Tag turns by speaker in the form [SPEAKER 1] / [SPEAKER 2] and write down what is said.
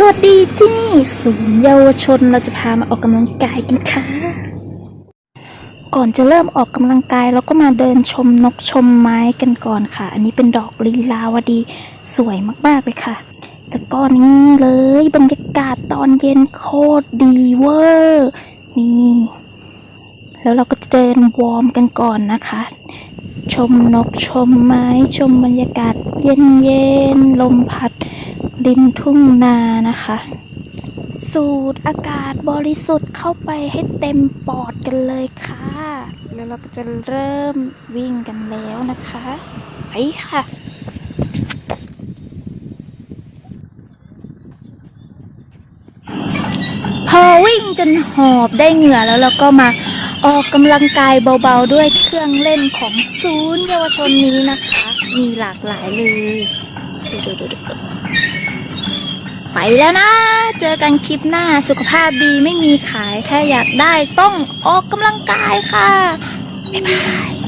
[SPEAKER 1] สวัสดีที่นี่ศูนย์เยาวชนเราจะพามาออกกำลังกายกันค่ะ ก่อนจะเริ่มออกกำลังกายเราก็มาเดินชมนกชมไม้กันก่อนค่ะ อันนี้เป็นดอกลีลาวดีสวยมากๆเลยค่ะ แล้วก็นี่เลยบรรยากาศตอนเย็นโคตรดีเวอร์นี่ แล้วเราก็จะเดินวอร์มกันก่อนนะคะ ชมนกชมไม้ชมบรรยากาศเย็นๆลมพัด ริมทุ่งนานะคะ สูดอากาศบริสุทธิ์เข้าไปให้เต็มปอดกันเลยค่ะ แล้วเราก็จะเริ่มวิ่งกันแล้วนะคะ ไปค่ะพอวิ่งจนหอบได้เหงื่อแล้วเราก็มาออกกำลังกายเบาๆ ด้วยเครื่องเล่นของศูนย์เยาวชนนี้นะคะ มีหลากหลายเลยดูๆๆๆ ไปแล้วนะ เจอกันคลิปหน้าสุขภาพดีไม่มีขาย ถ้าอยากได้ต้องออกกำลังกายค่ะ บ๊ายบาย